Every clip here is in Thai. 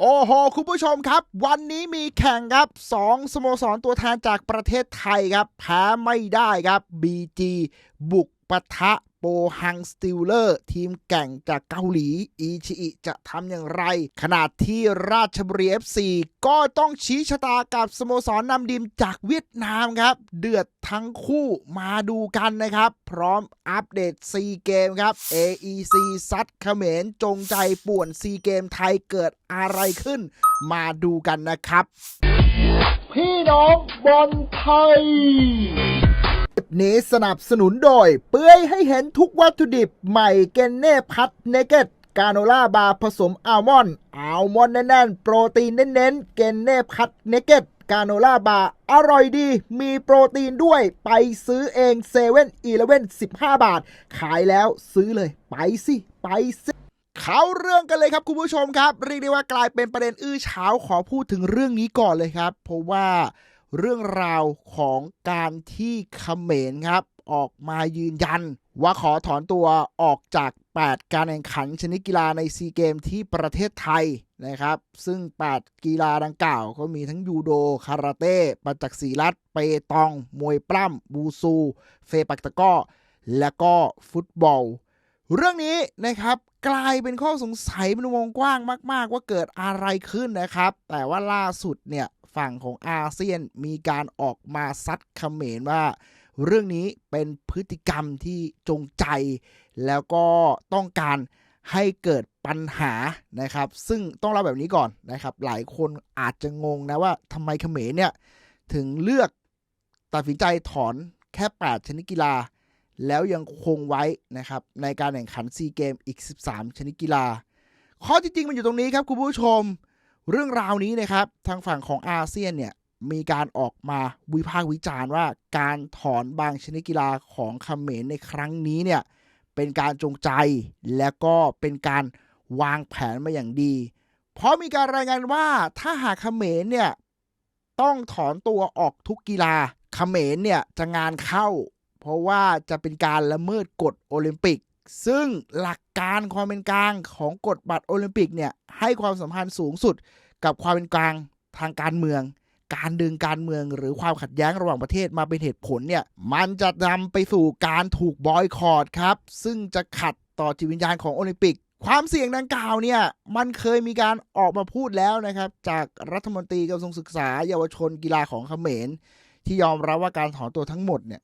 โอ้โห คุณผู้ชมครับ วันนี้มีแข่งครับ2สโมสรตัวแทนจากประเทศไทยครับแพ้ไม่ได้ครับ BG บุกปะทะ โปฮังสติลเลอร์ ทีมแก่งจากเกาหลี อีชิอิจะทำอย่างไร ขนาดที่ราชบุรี FC ก็ต้องชี้ชะตากับสโมสรนำดิมจากเวียดนามครับ เดือดทั้งคู่มาดูกันนะครับ พร้อมอัปเดตซีเกมครับ AEC ซัดเขมรจงใจป่วนซีเกมไทยเกิดอะไรขึ้น มาดูกันนะครับ พี่น้องบอลไทย นี้สนับสนุนโดย เปื่อยให้เห็นทุกวัตถุดิบใหม่เกนเน่พัทเนเกตกาโนล่าบาร์ผสมอัลมอนด์อัลมอนด์แน่นๆ โปรตีนเน้นๆ เกนเน่พัทเนเกตกาโนล่าบาร์อร่อยดี มีโปรตีนด้วย ไปซื้อเองเซเว่นอีเลเว่น15บาท ขายแล้วซื้อเลย ไปสิ ไปสิเขาเรื่องกันเลยครับคุณผู้ชมครับ เรียกได้ว่ากลายเป็นประเด็นอื้อเช้าขอพูดถึงเรื่องนี้ก่อนเลยครับ เพราะว่า เรื่องราวของการที่เขมรครับ ออกมายืนยัน ว่าขอถอนตัวออกจาก 8 การแข่งขันชนิดกีฬาในซีเกมที่ประเทศไทยนะครับ ซึ่ง 8 กีฬาดังกล่าว ก็มีทั้งยูโด คาราเต้ ปัจจักษีรัตเปตอง มวยปล้ำบูซู เฟปักตะก้อและก็ฟุตบอล เรื่องนี้นะครับกลายเป็นข้อสงสัยเป็นวงกว้างมาก ๆ ว่าเกิดอะไรขึ้นนะครับ แต่ว่าล่าสุดเนี่ยฝั่งของอาเซียนมีการออกมาซัดเขมรว่า เรื่องนี้เป็นพฤติกรรมที่จงใจ แล้วก็ต้องการให้เกิดปัญหานะครับ ซึ่งต้องเล่าแบบนี้ก่อนนะครับ หลายคนอาจจะงงนะว่าทำไมเขมรเนี่ยถึงเลือกตัดสินใจถอนแค่ 8 ชนิดกีฬา แล้วยังคงไว้นะครับในการแข่งขันซีเกมอีก 13 ชนิดกีฬา ข้อที่จริงมันอยู่ตรงนี้ครับคุณผู้ชม เรื่องราวนี้นะครับทางฝั่งของอาเซียนเนี่ยมีการออกมาวิพากษ์วิจารณ์ว่าการถอนบางชนิดกีฬาของเขมรในครั้งนี้เนี่ยเป็นการจงใจและก็เป็นการวางแผนมาอย่างดี เพราะมีการรายงานว่าถ้าหากเขมรเนี่ยต้องถอนตัวออกทุกกีฬาเขมรเนี่ยจะงานเข้า เพราะว่าจะเป็นการละเมิดกฎโอลิมปิก ซึ่งหลักการความเป็นกลางของกฎบัตรโอลิมปิกเนี่ยให้ความสัมพันธ์สูงสุดกับความเป็นกลางทางการเมือง การดึงการเมืองหรือความขัดแย้งระหว่างประเทศมาเป็นเหตุผลเนี่ยมันจะนำไปสู่การถูกบอยคอรดครับ ซึ่งจะขัดต่อจิตวิญญาณของโอลิมปิกความเสี่ยงดังกล่าวเนี่ยมันเคยมีการออกมาพูดแล้วนะครับ จากรัฐมนตรีกระทรวงศึกษา เยาวชนกีฬาของเขมร ที่ยอมรับว่าการถอนตัวทั้งหมดเนี่ย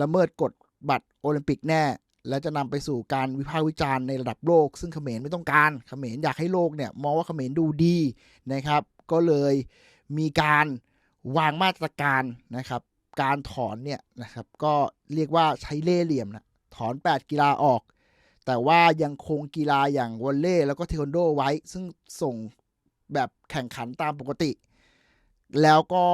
ละเมิดกฎบัตรโอลิมปิกแน่ และจะนำไปสู่การวิพากษ์วิจารณ์ในระดับโลก ซึ่งเขมรไม่ต้องการเขมรอยากให้โลกเนี่ยมองว่าเขมรดูดีนะครับ ก็เลยมีการวางมาตรการนะครับ การถอนเนี่ยนะครับ ก็เรียกว่าใช้เล่ห์เหลี่ยมนะถอน 8 กีฬาออก แต่ว่ายังคงกีฬาอย่างวอลเลย์แล้วก็เทควันโดไว้ ซึ่งส่งแบบแข่งขันตามปกติ แล้วก็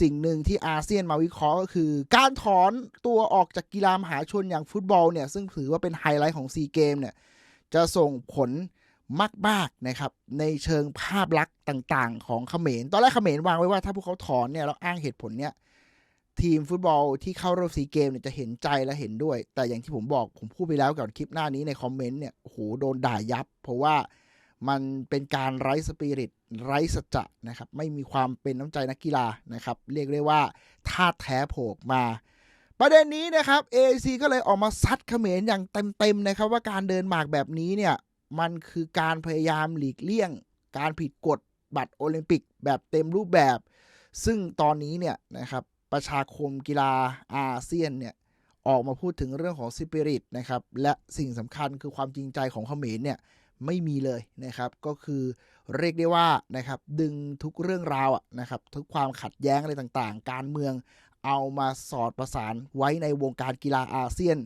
สิ่งหนึ่งที่อาเซียนมาวิเคราะห์ก็คือ การถอนตัวออกจากกีฬามหาชนอย่างฟุตบอลเนี่ยซึ่งถือว่าเป็นไฮไลท์ของซีเกมเนี่ยจะส่งผลมากๆนะครับในเชิงภาพลักษณ์ต่างๆ ของเขมรตอนแรกเขมรวางไว้ว่าถ้าพวกเขาถอนเนี่ยแล้วอ้างเหตุผลเนี่ยทีมฟุตบอลที่เข้าร่วมซีเกมเนี่ยจะเห็นใจและเห็นด้วย แต่อย่างที่ผมบอกผมพูดไปแล้วกับคลิปหน้านี้ในคอมเมนต์เนี่ยโหโดนด่ายับ เพราะว่า มันเป็นการไร้สปิริตไร้สัจจะนะครับไม่มีความเป็นน้ำใจนักกีฬานะครับเรียกได้ว่าท่าแท้โผล่มา ประเด็นนี้นะครับ AAC ก็เลยออกมาซัดเขมรอย่างเต็มๆนะครับว่าการเดินหมากแบบนี้เนี่ยมันคือการพยายามหลีกเลี่ยง การผิดกฎบัตรโอลิมปิกแบบเต็มรูปแบบ ซึ่งตอนนี้เนี่ยนะครับประชาคมกีฬาอาเซียนเนี่ยออกมาพูดถึงเรื่องของสปิริตนะครับและสิ่งสำคัญคือความจริงใจของเขมรเนี่ย ไม่มีเลยนะครับ ก็คือเรียกได้ว่านะครับดึงทุกเรื่องราวอะนะครับทุกความขัดแย้งอะไรต่างๆ การเมืองเอามาสอดประสานไว้ในวงการกีฬาอาเซียน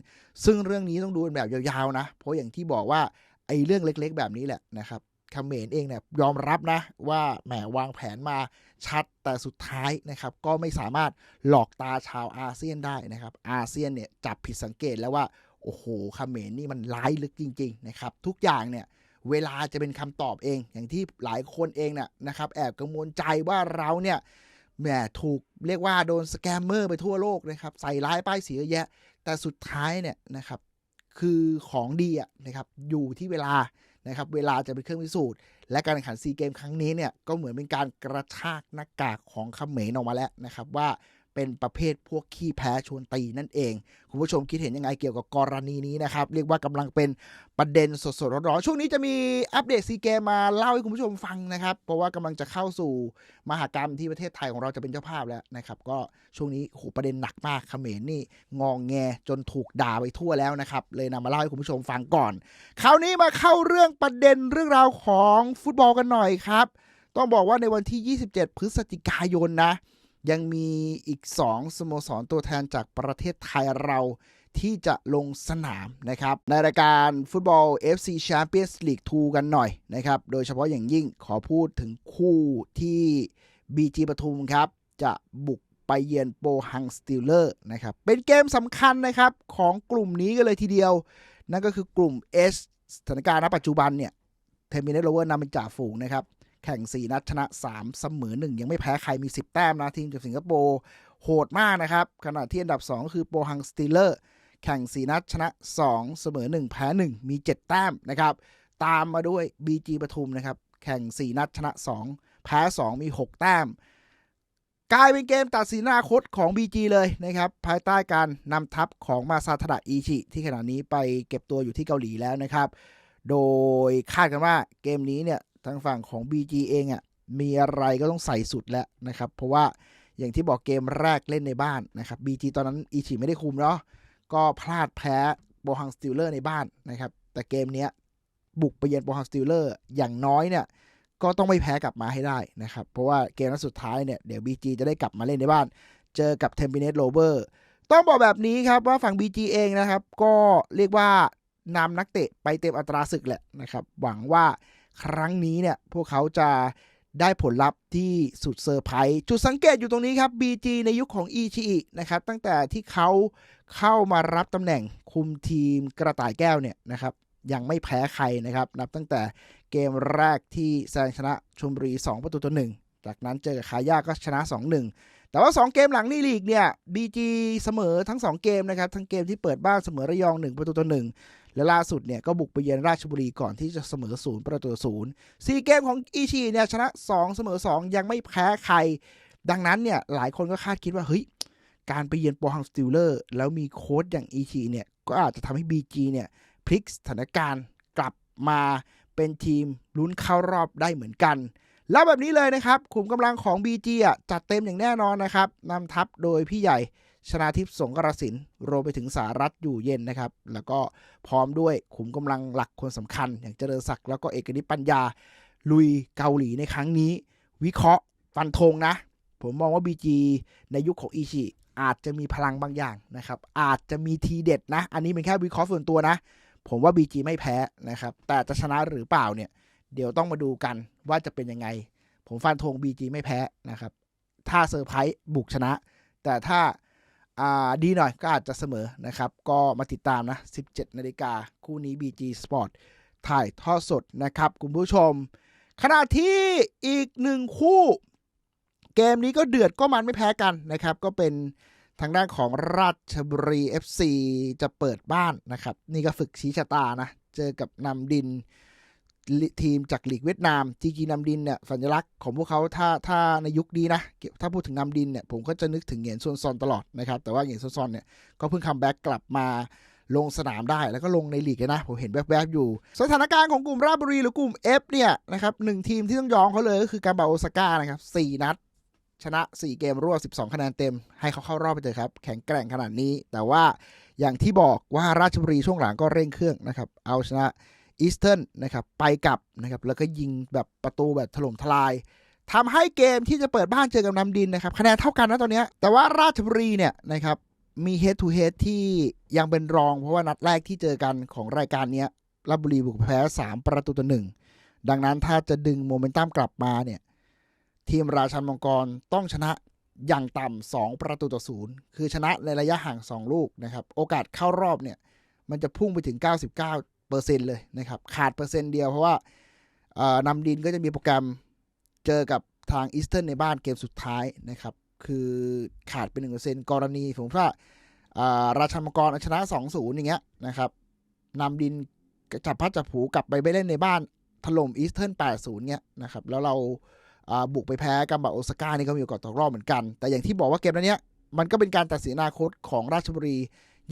ซึ่งเรื่องนี้ต้องดูเป็นแบบยาวๆนะ เพราะอย่างที่บอกว่าไอ้เรื่องเล็กๆ แบบนี้แหละนะครับเขมรเองเนี่ยยอมรับนะว่าแหมวางแผนมาชัดแต่สุดท้ายนะครับก็ไม่สามารถหลอกตาชาวอาเซียนได้นะครับอาเซียนเนี่ยจับผิดสังเกตแล้วว่า โอ้โหเขมรนี่มันร้ายลึกจริง ๆ นะครับ ทุกอย่างเนี่ย เวลาจะเป็นคำตอบเอง อย่างที่หลายคนเองเนี่ยนะครับ แอบกังวลใจว่าเราเนี่ยแหมถูกเรียกว่าโดนสแกมเมอร์ไปทั่วโลกนะครับ ใส่ร้ายป้ายสีเยอะแยะ แต่สุดท้ายเนี่ยนะครับ คือของดีอะนะครับอยู่ที่เวลานะครับ เวลาจะเป็นเครื่องพิสูจน์ และการแข่งขันซีเกมครั้งนี้เนี่ยก็เหมือนเป็นการกระชากหน้ากากของเขมรออกมาแล้วนะครับว่า เป็นประเภทพวกขี้แพ้ชวนตีนั่นเอง คุณผู้ชมคิดเห็นยังไงเกี่ยวกับกรณีนี้นะครับ เรียกว่ากำลังเป็นประเด็นสดๆร้อนๆช่วงนี้จะมีอัปเดตซีเกมมาเล่าให้คุณผู้ชมฟังนะครับ เพราะว่ากำลังจะเข้าสู่มหากรรมที่ประเทศไทยของเราจะเป็นเจ้าภาพแล้วนะครับ ก็ช่วงนี้โหประเด็นหนักมากเขมรนี่งองแงจนถูกด่าไปทั่วแล้วนะครับ เลยนำมาเล่าให้คุณผู้ชมฟังก่อน คราวนี้มาเข้าเรื่องประเด็นเรื่องราวของฟุตบอลกันหน่อยครับ ต้องบอกว่าในวันที่ 27 พฤศจิกายนนะ ยังมีอีก 2 สโมสรตัวแทนจากประเทศไทยเราที่จะลงสนามนะครับ ในรายการฟุตบอล FC Champions League 2 กันหน่อยนะครับ โดยเฉพาะอย่างยิ่งขอพูดถึงคู่ที่ BG ปทุมครับ จะบุกไปเยือนโปฮังสติลเลอร์นะครับ เป็นเกมสำคัญนะครับของกลุ่มนี้กันเลยทีเดียว นั่นก็คือกลุ่ม S สถานการณ์ณปัจจุบันเนี่ยเทมิเนตโรเวอร์นำเป็นจ่าฝูงนะครับ แข่ง 4 นัดชนะ 3 เสมอ 1 ยังไม่แพ้ใครมี 10 แต้มนะ ทีมจากสิงคโปร์โหดมากนะครับ ขณะที่อันดับ2ก็คือโปฮังสติลเลอร์ แข่ง 4 นัดชนะ 2 เสมอ 1 แพ้ 1 มี 7 แต้มนะครับ ตามมาด้วย BG ปทุมนะครับ แข่ง 4 นัดชนะ 2 แพ้ 2 มี 6 แต้ม กลายเป็นเกมตัดสินอนาคตของ BG เลยนะครับ ภายใต้การนำทัพของมาซาทดะอีชิ ที่ขณะนี้ไปเก็บตัวอยู่ที่เกาหลีแล้วนะครับ โดยคาดกันว่าเกมนี้เนี่ย ทางฝั่งของ BG เองอะ่ะมีอะไรก็ต้องใส่สุดแล้วนะครับ เพราะว่าอย่างที่บอกเกมแรกเล่นในบ้านนะครับ BG ตอนนั้นอีชิไม่ได้คุมเนาะก็พลาดแพ้โบฮังสติลเลอร์ในบ้านนะครับ แต่เกมเนี้ยบุกไปเยือนโบฮังสติลเลอร์อย่างน้อยเนี่ยก็ต้องไม่แพ้กลับมาให้ได้นะครับ เพราะว่าเกมนัดสุดท้ายเนี่ยเดี๋ยว BG จะได้กลับมาเล่นในบ้าน เจอกับ t e m p i n e t r o v e r ต้องบอกแบบนี้ครับว่าฝั่ง BG เองนะครับ ก็เรียกว่านำนักเตะไปเต็มอัตราศึกแหละนะครับ หวังว่า ครั้งนี้เนี่ยพวกเขาจะได้ผลลัพธ์ที่สุดเซอร์ไพรส์จุดสังเกตอยู่ตรงนี้ครับ BG ในยุคของอิชิอินะครับตั้งแต่ที่เขาเข้ามารับตำแหน่งคุมทีมกระต่ายแก้วเนี่ยนะครับยังไม่แพ้ใครนะครับ นับตั้งแต่เกมแรกที่แซงชนะชมบุรี 2 ประตูต่อหนึ่งจากนั้นเจอกับคาย่าก็ชนะ 2-1 แต่ว่า 2 เกมหลังนี่ลีกเนี่ย BG เสมอทั้ง 2 เกมนะครับ ทั้งเกมที่เปิดบ้านเสมอระยอง 1 ประตูต่อหนึ่ง และล่าสุดเนี่ยก็บุกไปเยือนราชบุรีก่อนที่จะเสมอศูนย์ประตูศูนย์สี่เกมของอีชีเนี่ยชนะ 2 เสมอ 2 ยังไม่แพ้ใคร ดังนั้นเนี่ยหลายคนก็คาดคิดว่าเฮ้ยการไปเยือนโปฮังสติลเลอร์แล้วมีโค้ชอย่างอีชีเนี่ยก็อาจจะทำให้ BG เนี่ยพลิกสถานการณ์กลับมาเป็นทีมลุ้นเข้ารอบได้เหมือนกัน แล้วแบบนี้เลยนะครับขุมกำลังของ BG อะจัดเต็มอย่างแน่นอนนะครับนำทัพโดยพี่ใหญ่ ชนาทิพย์สงกรสินรวมไปถึงสารัฐอยู่เย็นนะครับ แล้วก็พร้อมด้วยขุมกำลังหลักคนสำคัญ อย่างเจริญศักดิ์แล้วก็เอกนิปัญญา ลุยเกาหลีในครั้งนี้ วิเคราะห์ฟันธงนะ ผมมองว่า BG ในยุคของอิชิอาจจะมีพลังบางอย่างนะครับ อาจจะมีทีเด็ดนะ อันนี้เป็นแค่วิเคราะห์ส่วนตัวนะ ผมว่า BG ไม่แพ้นะครับ แต่จะชนะหรือเปล่าเนี่ย เดี๋ยวต้องมาดูกันว่าจะเป็นยังไง ผมฟันธง BG ไม่แพ้นะครับ ถ้าเซอร์ไพรส์บุกชนะ แต่ถ้า ดีหน่อยก็อาจจะเสมอนะครับ ก็มาติดตามนะ 17 นาฬิกาคู่นี้ BG Sport ถ่ายทอดสดนะครับคุณผู้ชม ขณะที่อีกหนึ่งคู่ เกมนี้ก็เดือดก็มันไม่แพ้กันนะครับ ก็เป็นทางด้านของราชบุรี FC จะเปิดบ้านนะครับ นี่ก็ฝึกชี้ชะตานะ เจอกับนำดิน ทีมจากลีกเวียดนามจีจีนำดินเนี่ยสัญลักษณ์ของพวกเขาถ้าถ้าในยุคนี้นะถ้าพูดถึงนำดินเนี่ยผมก็จะนึกถึงเหงียนซวนซอนตลอดนะครับแต่ว่าเหงียนซวนซอนเนี่ยก็เพิ่งคัมแบ็กกลับมาลงสนามได้แล้วก็ลงในลีกนะ ผมเห็นแวบๆอยู่ สถานการณ์ของกลุ่มราชบุรีหรือกลุ่ม F เนี่ยนะครับหนึ่งทีมที่ต้องยอมเขาเลยก็คือการบาโอซาก้านะครับสี่นัด ชนะ 4 เกมรวด12 คะแนนเต็ม ให้เขาเข้ารอบไปเลยครับ แข็งแกร่งขนาดนี้ แต่ว่าอย่างที่บอกว่าราชบุรีช่วงหลังก็เร่งเครื่องนะครับเอาชนะ อีสเทิร์นนะครับไปกลับนะครับแล้วก็ยิงแบบประตูแบบถล่มทลายทำให้เกมที่จะเปิดบ้านเจอกับนำดินนะครับคะแนนเท่ากันนะตอนนี้แต่ว่าราชบุรีเนี่ยนะครับมี head to head ที่ยังเป็นรอง เพราะว่านัดแรกที่เจอกันของรายการนี้ราชบุรีบุกแพ้ 3 ประตูต่อหนึ่งดังนั้นถ้าจะดึงโมเมนตัมกลับมาเนี่ยทีมราชันมังกรต้องชนะอย่างต่ำสองประตูต่อศูนย์คือชนะในระยะห่าง 2 ลูกนะครับ โอกาสเข้ารอบเนี่ย มันจะพุ่งไปถึง 99 เปอร์เซ็นต์เลยนะครับ ขาดเปอร์เซ็นต์เดียวเพราะว่านำดินก็จะมีโปรแกรมเจอกับทางอีสเทิร์นในบ้านเกมสุดท้ายนะครับ คือขาดเป็นหนึ่งเปอร์เซ็นต์กรณีผมว่าราชันมังกรชนะ2-0อย่างเงี้ยนะครับนำดินจับพัดจับผูกลับไปไปเล่นในบ้านถล่มอีสเทิร์น80เนี่ยนะครับแล้วเราบุกไปแพ้กัมบะโอซาก้านี่ก็มีโอกาสตกรอบเหมือนกัน แต่อย่างที่บอกว่าเกมนั้นเนี้ยมันก็เป็นการตัดสินอนาคตของราชบุรี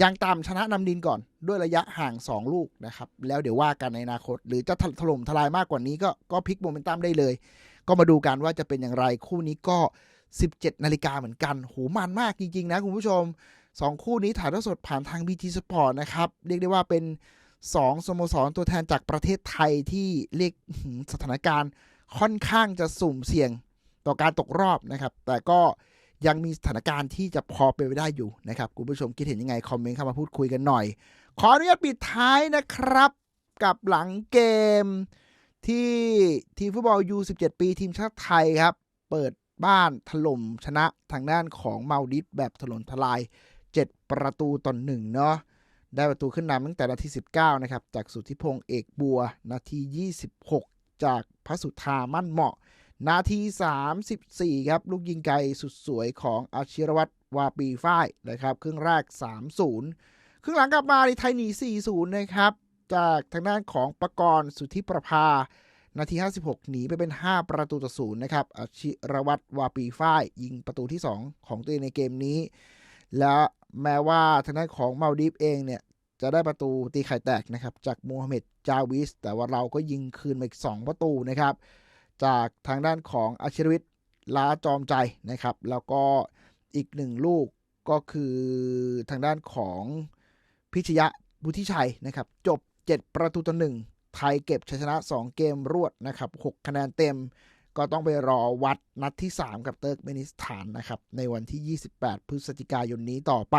ยังตามชนะนำดินก่อนด้วยระยะห่าง 2 ลูกนะครับ แล้วเดี๋ยวว่ากันในอนาคต หรือจะถล่มทลายมากกว่านี้ก็ก็พลิกโมเมนตัมได้เลย ก็มาดูกันว่าจะเป็นอย่างไรคู่นี้ก็ 17 นาฬิกาเหมือนกันโหมันมากจริง ๆ นะคุณผู้ชม 2 คู่นี้ถ่ายทอดสดผ่านทาง BT Sport นะครับ เรียกได้ว่าเป็น 2 สโมสรตัวแทนจากประเทศไทยที่เรียกอื้อหือสถานการณ์ค่อนข้างจะสุ่มเสี่ยงต่อการตกรอบนะครับ แต่ก็ ยังมีสถานการณ์ที่จะพอเป็นไปได้อยู่นะครับคุณผู้ชมคิดเห็นยังไง คอมเมนต์เข้ามาพูดคุยกันหน่อย ขออนุญาตปิดท้ายนะครับ กับหลังเกมที่ทีมฟุตบอล U17 ปีทีมชาติไทยครับ เปิดบ้านถล่มชนะทางด้านของเมาดิสแบบถล่มทลาย 7 ประตูต่อหนึ่งเนาะได้ประตูขึ้นนำตั้งแต่นาที 19 นะครับ จากสุทธิพงษ์เอกบัว นาที 26 จากพระสุธามั่นเหมาะ นาที 34 ครับ ลูกยิงไกลสุดสวยของอาชิรวัตรวาปีฝ้ายนะครับ ครึ่งแรก 3-0 ครึ่งหลังกลับมาในไทยหนี 4-0 นะครับ จากทางด้านของประกรณ์สุทธิประภา นาที 56 หนีไปเป็น 5 ประตูต่อศูนย์นะครับอาชิรวัตรวาปีฝ้าย ยิงประตูที่ 2 ของตัวเองในเกมนี้ และแม้ว่าทางด้านของมาดีฟเองเนี่ยจะได้ประตูตีไข่แตกนะครับจากมูฮัมหม็ดจาวิส แต่ว่าเราก็ยิงคืนมาอีก 2 ประตูนะครับ จากทางด้านของอาชิรวิทย์ล้าจอมใจนะครับ แล้วก็อีกหนึ่งลูกก็คือทางด้านของพิชยะบุธิชัยนะครับ จบ 7 ประตูต่อหนึ่งไทยเก็บชัยชนะ 2 เกมรวดนะครับ 6 คะแนนเต็ม ก็ต้องไปรอวัดนัดที่ 3 กับเติร์กเมนิสถานนะครับ ในวันที่ 28 พฤศจิกายนนี้ต่อไป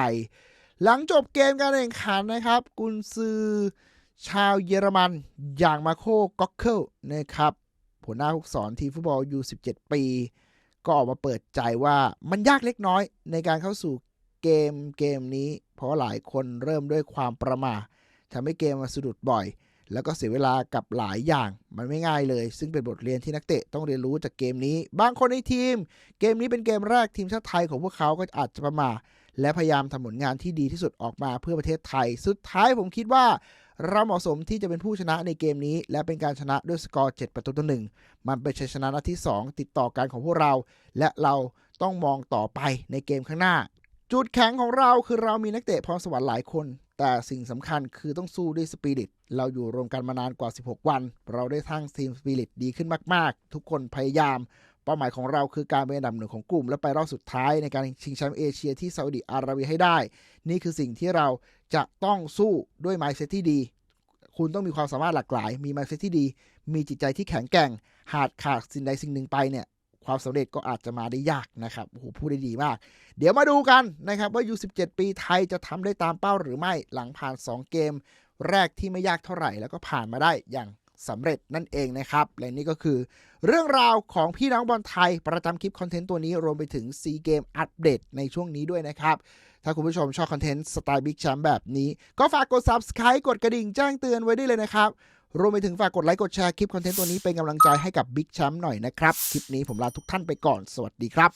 หลังจบเกมการแข่งขันนะครับ กุนซือชาวเยอรมันอย่างมาโคก็อกเคิลนะครับ หัวหน้าผู้สอนทีมฟุตบอล U17 ปี ก็ออกมาเปิดใจว่ามันยากเล็กน้อยในการเข้าสู่เกมเกมนี้ เพราะหลายคนเริ่มด้วยความประมาททำให้เกมมาสะดุดบ่อย แล้วก็เสียเวลากับหลายอย่าง มันไม่ง่ายเลย ซึ่งเป็นบทเรียนที่นักเตะต้องเรียนรู้จากเกมนี้ บางคนในทีม เกมนี้เป็นเกมแรกทีมชาติไทยของพวกเขาก็อาจจะประมาทและพยายามทำผลงานที่ดีที่สุดออกมาเพื่อประเทศไทย สุดท้ายผมคิดว่า เราเหมาะสมที่จะเป็นผู้ชนะในเกมนี้ และเป็นการชนะด้วยสกอร์ 7 ประตูต่อหนึ่งมันเป็นชัยชนะนัดที่ 2 ติดต่อกันของพวกเรา และเราต้องมองต่อไปในเกมข้างหน้า จุดแข็งของเราคือเรามีนักเตะพรสวรรค์หลายคน แต่สิ่งสำคัญคือต้องสู้ด้วยสปิริตเราอยู่รวมกันมานานกว่า 16 วัน เราได้ทั้งทีมสปิริตดีขึ้นมาก ๆ ทุกคนพยายามเป้าหมายของเราคือการเป็นอันดับหนึ่งของกลุ่ม และไปรอบสุดท้ายในการชิงแชมป์เอเชียที่ซาอุดิอาระเบียให้ได้ นี่คือสิ่งที่เรา จะต้องสู้ด้วยไมซ์เซตที่ดี คุณต้องมีความสามารถหลากหลาย มีไมซ์เซตที่ดี มีจิตใจที่แข็งแกร่ง หากขาดสิ่งใดสิ่งหนึ่งไปเนี่ย ความสำเร็จก็อาจจะมาได้ยากนะครับ โอ้โห พูดได้ดีมาก เดี๋ยวมาดูกันนะครับว่ายู17 ปีไทยจะทำได้ตามเป้าหรือไม่ หลังผ่าน 2 เกม แรกที่ไม่ยากเท่าไหร่ แล้วก็ผ่านมาได้อย่าง สำเร็จนั่นเองนะครับ และนี่ก็คือ เรื่องราวของพี่น้องบอลไทย ประจำคลิปคอนเทนต์ตัวนี้รวมไปถึงซีเกมอัปเดตในช่วงนี้ด้วยนะครับ ถ้าคุณผู้ชมชอบคอนเทนต์สไตล์บิ๊กแชมป์แบบนี้ ก็ฝากกด Subscribe กดกระดิ่งแจ้งเตือนไว้ได้เลยนะครับ รวมไปถึงฝากกดไลค์กดแชร์คลิปคอนเทนต์ตัวนี้เป็นกำลังใจให้กับบิ๊กแชมป์หน่อยนะครับคลิปนี้ผมลาทุกท่านไปก่อนสวัสดีครับ